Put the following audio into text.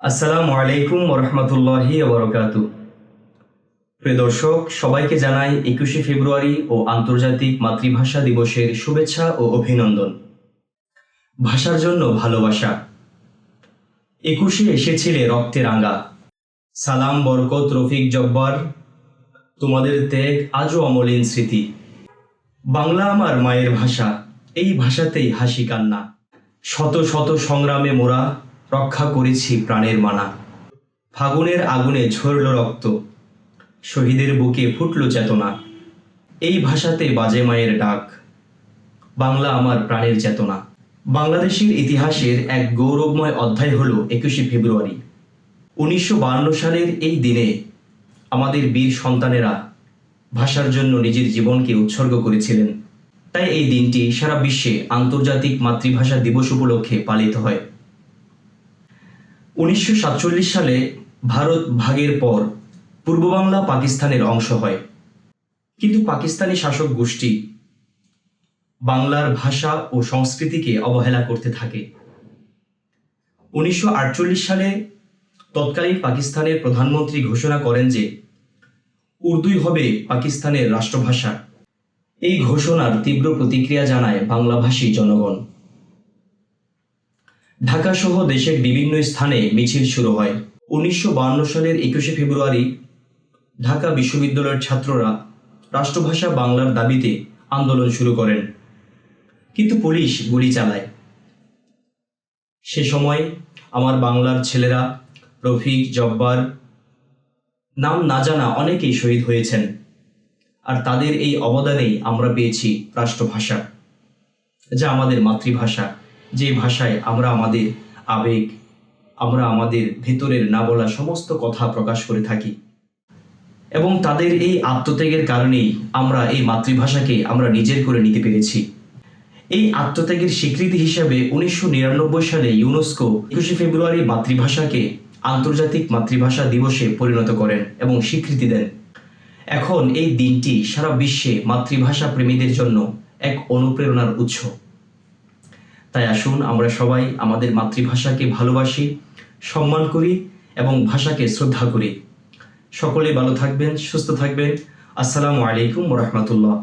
আসসালামু আলাইকুম ওরহমতুল্লাহি ওবরকাত। প্রিয় দর্শক, সবাইকে জানাই একুশে ফেব্রুয়ারি ও আন্তর্জাতিক মাতৃভাষা দিবসের শুভেচ্ছা ও অভিনন্দন। ভাষার জন্য ভালোবাসা। একুশে এসেছিলে রক্তে রাঙা। সালাম, বরকত, রফিক জব্বার, তোমাদের ত্যাগ আজও অমলিন স্মৃতি। বাংলা আমার মায়ের ভাষা, এই ভাষাতেই হাসি কান্না। শত শত সংগ্রামে মোরা রক্ষা করেছি প্রাণের মানা ফাগুনের আগুনে ঝরল রক্ত। শহীদের বুকে ফুটল চেতনা। এই ভাষাতে বাজে মায়ের ডাক। বাংলা আমার প্রাণের চেতনা। বাংলাদেশের ইতিহাসের এক গৌরবময় অধ্যায় হল একুশে ফেব্রুয়ারি। উনিশশো সালের এই দিনে আমাদের বীর সন্তানেরা ভাষার জন্য নিজের জীবনকে উৎসর্গ করেছিলেন। তাই এই দিনটি সারা বিশ্বে আন্তর্জাতিক মাতৃভাষা দিবস উপলক্ষে পালিত হয়। উনিশশো সাতচল্লিশ সালে ভারত ভাগের পর পূর্ব বাংলা পাকিস্তানের অংশ হয়। কিন্তু পাকিস্তানি শাসক গোষ্ঠী বাংলার ভাষা ও সংস্কৃতিকে অবহেলা করতে থাকে। উনিশশো আটচল্লিশ সালে তৎকালীন পাকিস্তানের প্রধানমন্ত্রী ঘোষণা করেন যে উর্দুই হবে পাকিস্তানের রাষ্ট্রভাষা। এই ঘোষণার তীব্র প্রতিক্রিয়া জানায় বাংলাভাষী জনগণ। ঢাকা সহ দেশের বিভিন্ন স্থানে মিছিল শুরু হয়। উনিশশো সালের একুশে ফেব্রুয়ারি ঢাকা বিশ্ববিদ্যালয়ের ছাত্ররা রাষ্ট্রভাষা বাংলার দাবিতে আন্দোলন শুরু করেন। কিন্তু পুলিশ গুলি চালায়। সে সময় আমার বাংলার ছেলেরা রফিক, জব্বার নাম না জানা অনেকেই শহীদ হয়েছেন। আর তাদের এই অবদানেই আমরা পেয়েছি রাষ্ট্রভাষা, যা আমাদের মাতৃভাষা। যে ভাষায় আমরা আমাদের আবেগ, আমরা আমাদের ভেতরের না বলা সমস্ত কথা প্রকাশ করে থাকি। এবং তাদের এই আত্মত্যাগের কারণেই আমরা এই মাতৃভাষাকে আমরা নিজের করে নিতে পেরেছি। এই আত্মত্যাগের স্বীকৃতি হিসাবে উনিশশো নিরানব্বই সালে ইউনেস্কো একুশে ফেব্রুয়ারি মাতৃভাষাকে আন্তর্জাতিক মাতৃভাষা দিবসে পরিণত করেন এবং স্বীকৃতি দেন। এখন এই দিনটি সারা বিশ্বে মাতৃভাষা প্রেমীদের জন্য এক অনুপ্রেরণার উৎস। তাই আসুন, আমরা সবাই আমাদের মাতৃভাষাকে ভালোবাসি, সম্মান করি এবং ভাষাকে শ্রদ্ধা করি। সকলে ভালো থাকবেন, সুস্থ থাকবেন। আসসালামু আলাইকুম রহমতুল্লাহ।